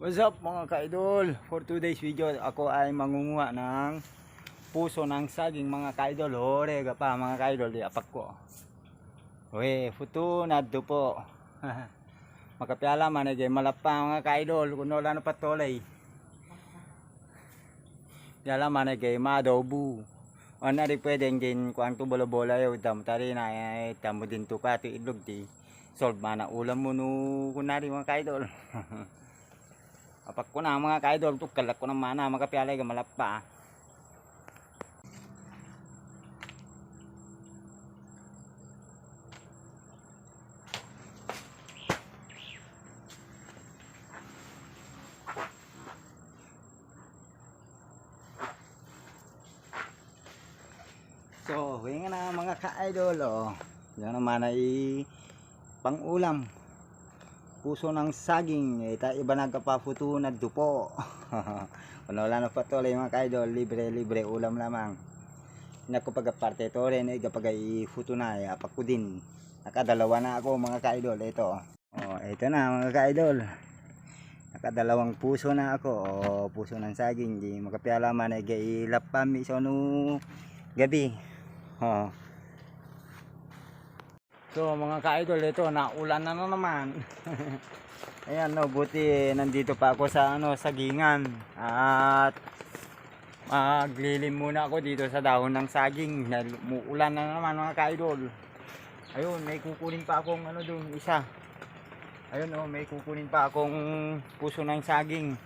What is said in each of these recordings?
What's up mga kaidol? For today's video, ako ay mangunguha ng puso ng saging mga kaidol. Hore ka pa mga kaidol, di apak ko. Uy, futu na po. Makapiala man ay malapa mga kaidol. Kuno wala na patolay. Yala man ay madobu. Ano rin pwedeng din kung to bola-bola yung dam tari na ay tamo din to ka ti idlog ti solve man na ulam mo no kunari mga kaidol. Apak ko na mga kaidol, tukalak ko ng mana, makapialay ka malapa. So, hinga na mga ka-idol, oh. Yan naman ay pang-ulam. Puso ng saging, ita iba nagkapafuto na dupo. Kung wala na patuloy mga ka-idol, libre-libre ulam lamang. Naku pag parte to rin, eh, kapag na, eh, ko din. Nakadalawa na ako mga ka-idol, ito. Oh, ito na mga ka-idol. Nakadalawang puso na ako, oh, puso ng saging, di makapiala man, eh, gailap pa mi, so no, gabi. Oh. So mga ka-idol, ito naulan na, na naman. Ayan no, buti nandito pa ako sa ano, sagingan. At maglilim muna ako dito sa dahon ng saging. Muulan na naman mga ka-idol. Ayun, may kukunin pa akong ano doon, isa. Ayun oh, may kukunin pa akong puso ng saging.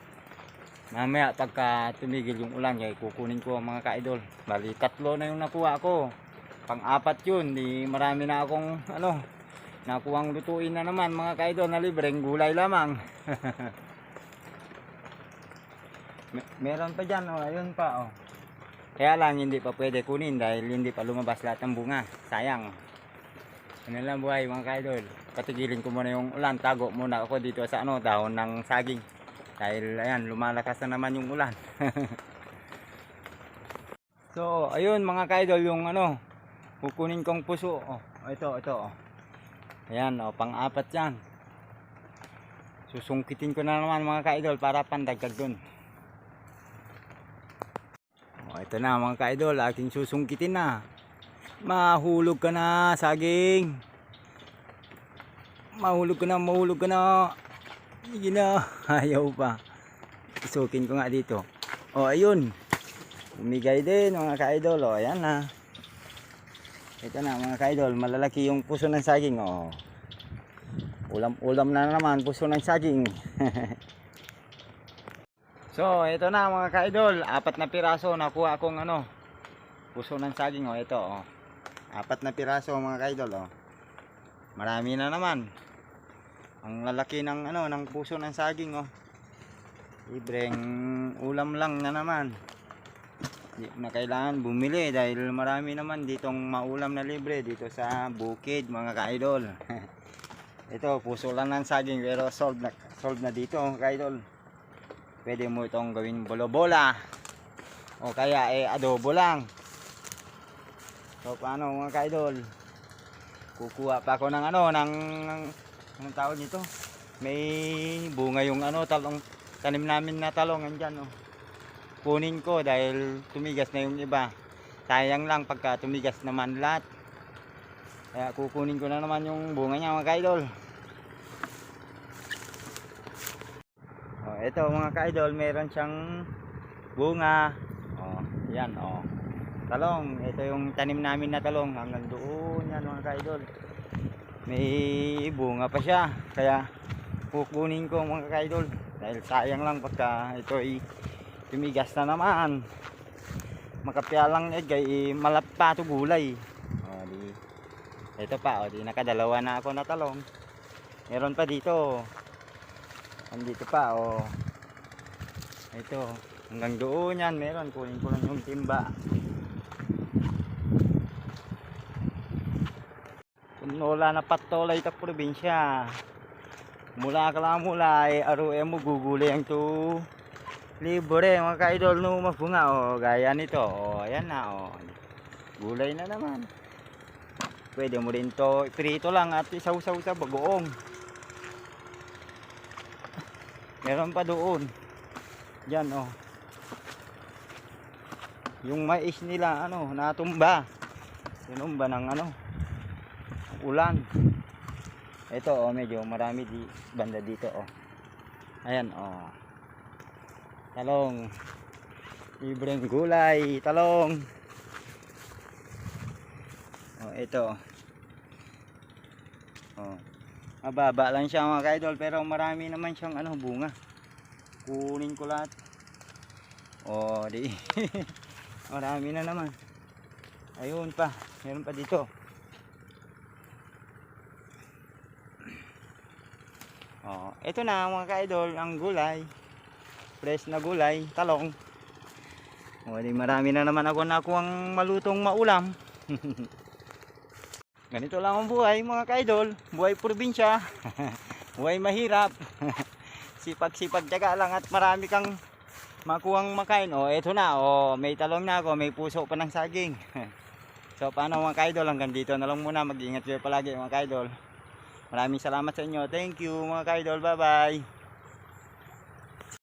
Mamaya pagka tumigil yung ulan, kaya kukunin ko mga ka-idol. Bali, tatlo na yung nakuha ko pang-apat yun, di marami na akong ano, nakuwang lutuin na naman mga kaidol na libreng gulay lamang. Mer- Meron pa dyan, oh, ayun pa, oh. Kaya lang hindi pa pwede kunin dahil hindi pa lumabas lahat ng bunga. Sayang. Ano lang buhay mga kaidol. Patigilin ko muna yung ulan. Tago muna ako dito sa ano, dahon ng saging. Dahil ayan, lumalakas na naman yung ulan. so, ayun mga kaidol yung ano, kukunin kong puso. Oh, ito, ito. Oh. Ayan, oh, pang-apat yan. Susungkitin ko na naman mga kaidol para pandagdag dun. Oh, ito na mga kaidol, aking susungkitin na. Mahulog ka na, saging. Mahulog ka na, mahulog ka na. Sige na, ayaw pa. Isukin ko nga dito. Oh, ayun. Umigay din mga kaidol. Oh, ayan na. Ito na mga kaidol, malalaki yung puso ng saging. Oh. Ulam-ulam na naman, puso ng saging. so, ito na mga kaidol, apat na piraso nakuha akong ano, puso ng saging. Oh, ito. Oh. Apat na piraso mga kaidol. Oh. Marami na naman. Ang lalaki ng ano, ng puso ng saging. Oh. Libreng ulam lang na naman. Na kailangan bumili dahil marami naman ditong maulam na libre dito sa bukid mga ka-idol. Ito, puso lang ng saging pero sold na, sold na dito ka-idol. Pwede mo itong gawin bolobola o kaya eh adobo lang. So paano mga ka-idol? Kukuha pa ako ng ano, ng anong tawag nito? May bunga yung ano, talong tanim namin na talong andyan oh kunin ko dahil tumigas na yung iba. Sayang lang pagka tumigas naman lahat. Kaya kukunin ko na naman yung bunga niya mga kaidol. Oh, ito mga kaidol meron siyang bunga. Oh, yan oh. talong ito yung tanim namin na talong. Hanggang doon yan mga kaidol. May bunga pa siya. Kaya kukunin ko mga kaidol. Dahil sayang lang pagka ito ay tumigas na naman. Makapialang egg ay malapa to gulay. O di. Ito pa o di nakadalawa na ako na talong meron pa dito. Andito pa o. Ito hanggang doon yan meron. Kunin ko lang yung timba. Wala na patolay ta probinsya. Mula ka lang mula ay arue mo gugulay ang to libre mga ka-idol no mabunga oh gaya nito oh ayan na oh gulay na naman pwede mo rin to prito lang at isaw-saw sa bagoong Meron pa doon. Diyan oh. Yung mais nila ano, natumba. Tinumba ng ano, ulan. Ito oh, medyo marami di banda dito oh. Ayan oh. Talong. Libreng gulay, talong. Oh, ito. Oh. Mababa lang siya mga kaidol pero marami naman siyang ano bunga. Kunin ko lahat. Oh, di. marami na naman. Ayun pa, meron pa dito. Oh, ito na mga kaidol, ang gulay. Fresh na gulay, talong. O, di marami na naman ako nakuhang malutong maulam. Ganito lang ang buhay mga kaidol. Buhay probinsya. buhay mahirap. Sipag-sipag tiyaga lang at marami kang makuhang makain. O, eto na. O, may talong na ako. May puso pa ng saging. so, paano mga kaidol? Hanggang dito na lang muna. Mag-ingat kayo palagi mga kaidol. Maraming salamat sa inyo. Thank you mga kaidol. Bye-bye.